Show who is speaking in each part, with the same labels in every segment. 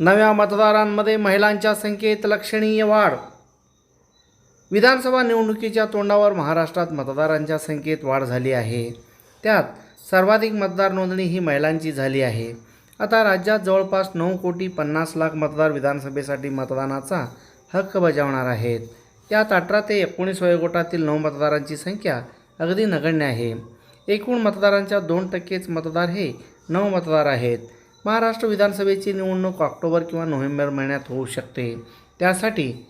Speaker 1: नव्या मतदारांमध्ये महिलांच्या संख्येत लक्षणीय वाढ. विधानसभा निवडणुकीच्या तोंडावर महाराष्ट्रात मतदारांच्या संख्येत वाढ झाली आहे. त्यात सर्वाधिक मतदार नोंदणी ही महिलांची झाली आहे. आता राज्यात जवळपास नऊ कोटी पन्नास लाख मतदार विधानसभेसाठी मतदानाचा हक्क बजावणार आहेत. त्यात अठरा ते एकोणीस वयोगटातील नऊ मतदारांची संख्या अगदी नगण्य आहे. एकूण मतदारांच्या दोन टक्केच मतदार हे नऊ मतदार आहेत. महाराष्ट्र विधानसभेची निवडणूक ऑक्टोबर किंवा नोव्हेंबर महिन्यात होऊ शकते. त्यासाठी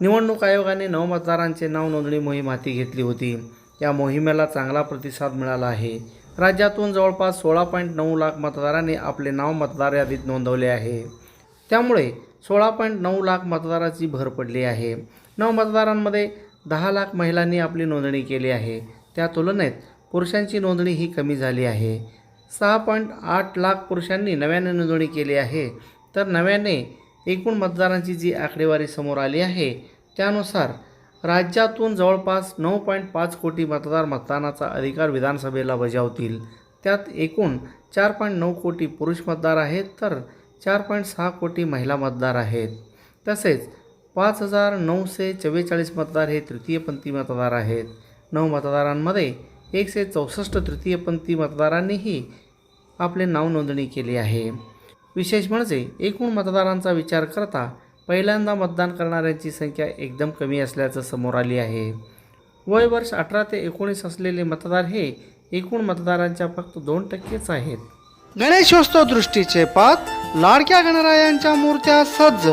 Speaker 1: निवडणूक आयोगाने नवमतदारांचे नाव नोंदणी मोहीम हाती घेतली होती. या मोहिमेला चांगला प्रतिसाद मिळाला आहे. राज्यातून जवळपास सोळा पॉईंट नऊ लाख मतदारांनी आपले नाव मतदार यादीत नोंदवले आहे. त्यामुळे सोळा पॉईंट नऊ लाख मतदाराची भर पडली आहे. नऊ मतदारांमध्ये दहा लाख महिलांनी आपली नोंदणी केली आहे. त्या तुलनेत पुरुषांची नोंदणी ही कमी झाली आहे. सहा पॉईंट आठ लाख पुरुषांनी नव्याने नोंदणी केली आहे. तर नव्याने एकूण मतदारांची जी आकडेवारी समोर आली आहे त्यानुसार राज्यातून जवळपास नऊ पॉईंट पाच कोटी मतदार मतदानाचा अधिकार विधानसभेला बजावतील. त्यात एकूण चार पॉईंट नऊ कोटी पुरुष मतदार आहेत तर चार पॉईंट सहा कोटी महिला मतदार आहेत. तसेच पाच हजार नऊशे चव्वेचाळीस मतदार हे तृतीयपंथी मतदार आहेत. नऊ मतदारांमध्ये एकशे चौसष्ट तृतीयपंथी मतदारांनीही आपले नाव नोंदणी केली आहे. विशेष म्हणजे एकूण मतदारांचा विचार करता पहिल्यांदा मतदान करणाऱ्यांची संख्या एकदम कमी असल्याचं समोर आली आहे. वय वर्ष अठरा ते एकोणीस असलेले मतदार हे एकूण मतदारांच्या फक्त दोन टक्केच आहेत.
Speaker 2: गणेशोत्सव दृष्टीचे पात लाडक्या गणरायांच्या मूर्त्या सज्ज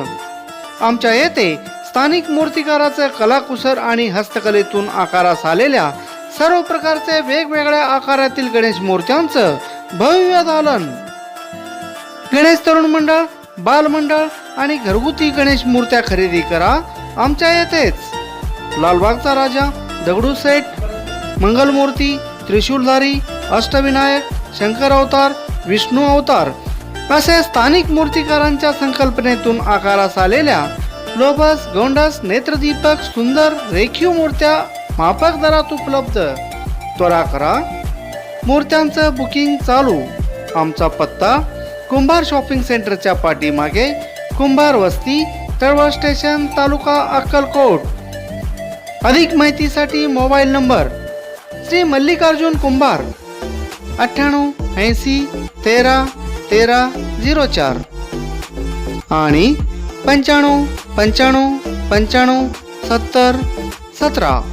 Speaker 2: आमच्या येथे स्थानिक मूर्तिकाराचे कलाकुसर आणि हस्तकलेतून आकारास आलेल्या सर्व प्रकारचे वेगवेगळ्या आकारातील गणेश मूर्त्यांचं भव्य दालन. गणेश तरुण मंडळ बालमंडळ आणि घरगुती गणेश मूर्त्या खरेदी करा. आमच्या येथेच. लालबागचा राजा दगडूशेठ मंगलमूर्ती त्रिशूलधारी अष्टविनायक शंकर अवतार विष्णू अवतार असे स्थानिक मूर्तिकारांच्या संकल्पनेतून आकारास आलेल्या लोबस गोंडस नेत्रदीपक सुंदर रेखीव मूर्त्या माफक दरात उपलब्ध. त्वरा करा. मूर्त्यांचं बुकिंग चालू. आमचा पत्ता कुंभार शॉपिंग सेंटरच्या पाठीमागे कुंभार वस्ती तळवळ स्टेशन तालुका अक्कलकोट. अधिक माहितीसाठी मोबाईल नंबर श्री मल्लिकार्जुन कुंभार अठ्ठ्याण्णव ऐंशी तेरा तेरा झिरो चार. आणि पंच्याण्णव पंच्याण्णव पंच्याण्णव सत्तर सतरा.